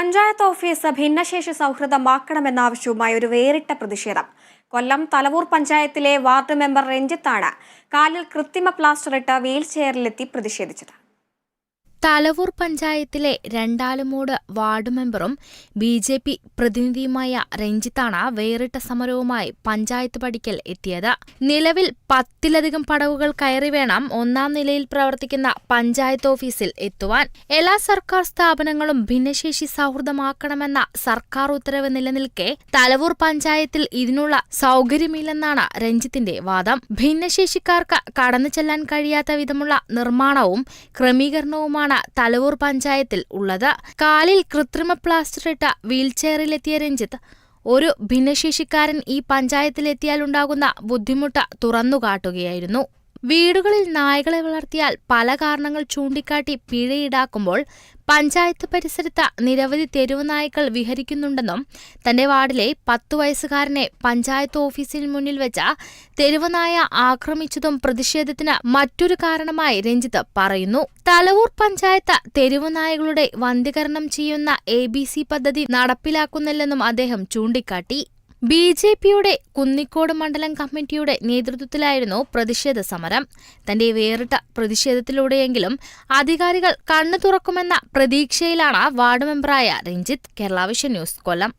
Panchayat office ഭിന്നശേഷി സൗഹൃദമാക്കണമെന്ന ആവശ്യവുമായി ഒരു വേറിട്ട പ്രതിഷേധം. കൊല്ലം തലവൂർ പഞ്ചായത്തിലെ വാർഡ് മെമ്പർ രഞ്ജിത്താണ് കാലിൽ കൃത്രിമ പ്ലാസ്റ്റർ ഇട്ട് വീൽ ചെയറിലെത്തി പ്രതിഷേധിച്ചത്. തലവൂർ പഞ്ചായത്തിലെ രണ്ടാലുമൂട് വാർഡ് മെമ്പറും ബി ജെ പി പ്രതിനിധിയുമായ രഞ്ജിത്താണ് വേറിട്ട സമരവുമായി പഞ്ചായത്ത് പടിക്കൽ എത്തിയത്. നിലവിൽ പത്തിലധികം പടവുകൾ കയറി വേണം ഒന്നാം നിലയിൽ പ്രവർത്തിക്കുന്ന പഞ്ചായത്ത് ഓഫീസിൽ എത്തുവാൻ. എല്ലാ സർക്കാർ സ്ഥാപനങ്ങളും ഭിന്നശേഷി സൗഹൃദമാക്കണമെന്ന സർക്കാർ ഉത്തരവ് നിലനിൽക്കെ തലവൂർ പഞ്ചായത്തിൽ ഇതിനുള്ള സൗകര്യമില്ലെന്നാണ് രഞ്ജിത്തിന്റെ വാദം. ഭിന്നശേഷിക്കാർക്ക് കടന്നു ചെല്ലാൻ കഴിയാത്ത വിധമുള്ള നിർമ്മാണവും ക്രമീകരണവുമാണ് തലവൂർ പഞ്ചായത്തിൽ ഉള്ളത്. കാലിൽ കൃത്രിമ പ്ലാസ്റ്റർ ഇട്ട വീൽചെയറിലെത്തിയ രഞ്ജിത്ത് ഒരു ഭിന്നശേഷിക്കാരൻ ഈ പഞ്ചായത്തിലെത്തിയാലുണ്ടാകുന്ന ബുദ്ധിമുട്ട് തുറന്നുകാട്ടുകയായിരുന്നു. വീടുകളിൽ നായകളെ വളർത്തിയാൽ പല കാരണങ്ങൾ ചൂണ്ടിക്കാട്ടി പിഴയിടാക്കുമ്പോൾ പഞ്ചായത്ത് പരിസരത്ത് നിരവധി തെരുവ് നായ്ക്കൾ വിഹരിക്കുന്നുണ്ടെന്നും തന്റെ വാർഡിലെ പത്തു വയസ്സുകാരനെ പഞ്ചായത്ത് ഓഫീസിന് മുന്നിൽ വെച്ച തെരുവ് നായ ആക്രമിച്ചതും പ്രതിഷേധത്തിന് മറ്റൊരു കാരണമായി രഞ്ജിത്ത് പറയുന്നു. തലവൂർ പഞ്ചായത്ത് തെരുവ് നായകളുടെ വന്ധ്യകരണം ചെയ്യുന്ന എ പദ്ധതി നടപ്പിലാക്കുന്നില്ലെന്നും അദ്ദേഹം ചൂണ്ടിക്കാട്ടി. ബി ജെ പിയുടെ കുന്നിക്കോട് മണ്ഡലം കമ്മിറ്റിയുടെ നേതൃത്വത്തിലായിരുന്നു പ്രതിഷേധ സമരം. തന്റെ വേറിട്ട പ്രതിഷേധത്തിലൂടെയെങ്കിലും അധികാരികൾ കണ്ണു തുറക്കുമെന്ന പ്രതീക്ഷയിലാണ് വാർഡ് മെമ്പറായ രഞ്ജിത്ത്. കേരളാവിഷൻ ന്യൂസ് കൊല്ലം.